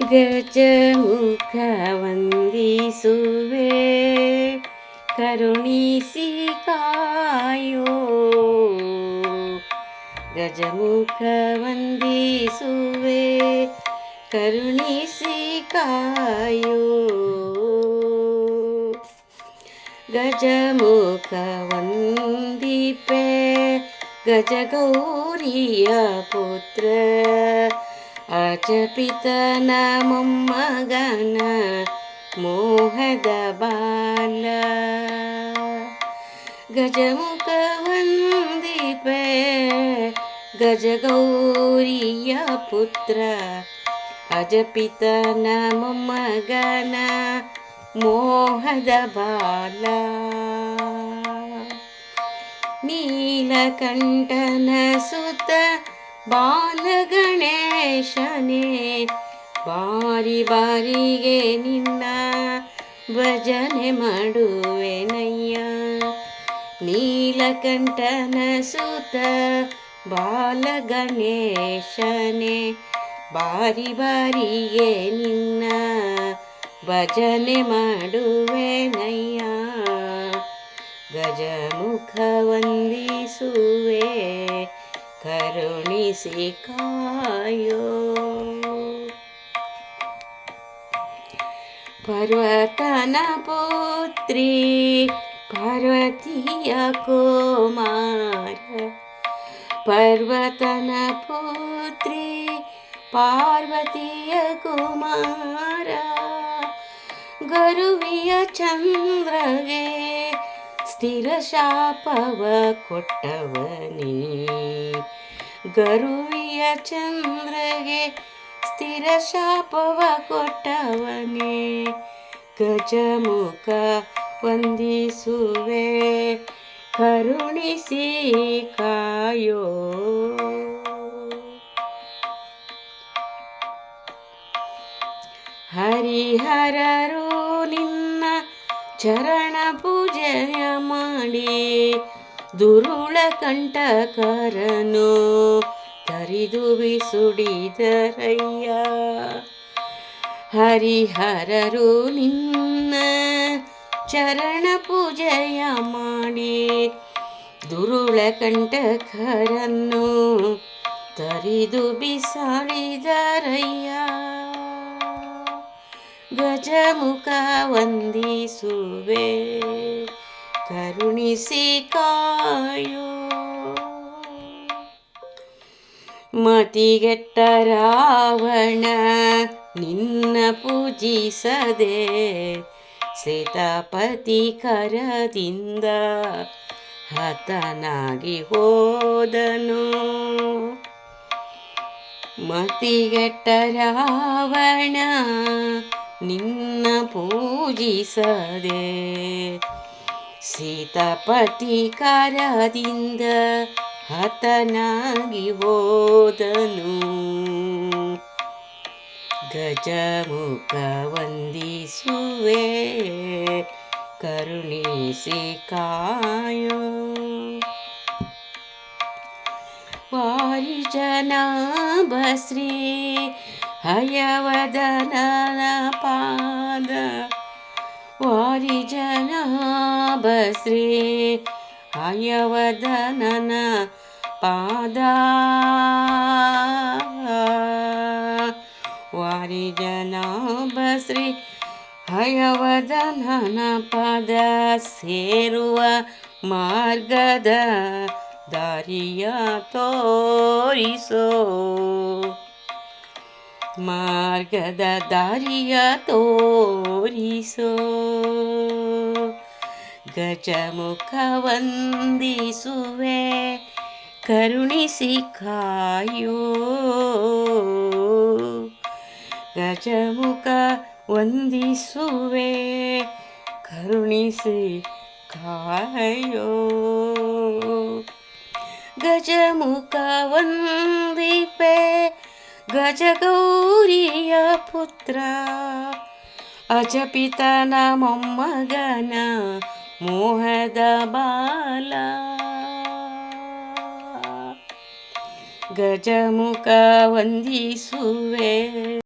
ಗಜಮುಖ ವಂದಿಸುವೆ ಕರುಣಿಸಿ ಕಾಯೋ ಗಜಮುಖ ವಂದಿಸುವೆ ಕರುಣಿಸಿ ಕಾಯೋ ಗಜಮುಖ ವಂದಿಪೆ ಗಜಗೌರಿಯ ಪುತ್ರ ಅಚಪಿತನ ಮೊಮ್ಮಗನ ಮೋಹದ ಬಾಲ ಗಜಮುಖ ವಂದಿಪೆ ಗಜಗೌರಿಯ ಪುತ್ರ ಅಜಪಿತನ ಮೊಮ್ಮಗನ ಮೋಹದ ಬಾಲ ನೀಲಕಂಠನ ಸುತ ಬಾಲಗಣೇಶನೇ, ಬಾರಿ ಬಾರಿಗೆ ನಿನ್ನ ಭಜನೆ ಮಾಡುವೆನಯ್ಯ. ನೀಲಕಂಠನ ಸುತ ಬಾಲಗಣೇಶನೇ, ಬಾರಿ ಬಾರಿಗೆ ನಿನ್ನ ಭಜನೆ ಮಾಡುವೆನಯ್ಯ. ಗಜಮುಖ ವಂದಿಸುವೆ ಕರುಣಿಸಿ ಕಾಯೋ ಪರ್ವತನ ಪುತ್ರಿ ಪಾರ್ವತಿಯ ಕುಮಾರ ಪರ್ವತನ ಪುತ್ರಿ ಪಾರ್ವತಿಯ ಕುಮಾರ ಗರುವಿಯ ಚಂದ್ರಗೆ ಸ್ಥಿರ ಶಾಪವ ಕೊಟ್ಟವನೇ. ಗರುವಿಯ ಚಂದ್ರಗೆ ಸ್ಥಿರ ಶಾಪವ ಕೊಟ್ಟವನೇ. ಗಜಮುಖ ವಂದಿಸುವೆ, ಕರುಣಿಸಿ ಕಾಯೋ. ಹರಿಹರರು ನಿನ್ನ ಚರಣ ಪೂಜೆಯ ಮಾಡಿ. ದುರುಳ ಕಂಟಕರನು ತರಿದು ಬಿಸುಡಿದರಯ್ಯ. ಹರಿಹರರು ನಿನ್ನ ಚರಣ ಪೂಜೆಯ ಮಾಡಿ. ದುರುಳ ಕಂಟಕರನ್ನು ತರಿದು ಬಿಸಾಡಿದರಯ್ಯ. ಗಜಮುಖ ವಂದಿಸುವೆ. ಕರುಣಿಸಿ ಕಾಯೋ. ಮತಿಗೆಟ್ಟ ರಾವಣ ನಿನ್ನ ಪೂಜಿಸದೆ ಸೀತಾಪತಿ ಕರದಿಂದ ಹತನಾಗಿ ಹೋದನು. ಮತಿಗೆಟ್ಟ ರಾವಣ ನಿನ್ನ ಪೂಜಿಸದೆ ಸೀತಾಪತಿ ಕರದಿಂದ ಹತನಾಗಿ ಹೋದನು ಗಜಮುಖ ವಂದಿಸುವೆ ಕರುಣಿಸಿ ಕಾಯೋ ವಾರಿಜನಾಭಶ್ರೀ ಹಯವದನ ಪಾದ ವಾರಿಜನಾಭಶ್ರೀ ಹಯವದನನ ಪಾದ. ವಾರಿಜನಾಭಶ್ರೀ ಹಯವದನನ ಪದ ಸೇರುವ ಮಾರ್ಗದ ದಾರಿಯ ತೋರಿಸೋ. ಮಾರ್ಗದ ದಾರಿಯ ತೋರಿಸೋ. ಗಜಮುಖ ವಂದಿಸುವೆ ಕರುಣಿಸಿ ಕಾಯೋ ಗಜಮುಖ ವಂದಿಸುವೆ ಕರುಣಿಸಿ ಕಾಯೋ ಗಜಮುಖ ವಂದಿಪೆ ಗಜಗೌರಿಯ ಪುತ್ರ ಅಜಪಿತನ ಮೊಮ್ಮಗನ ಮೋಹದ ಬಾಲ. ಗಜಮುಖ ವಂದಿಸುವೆ.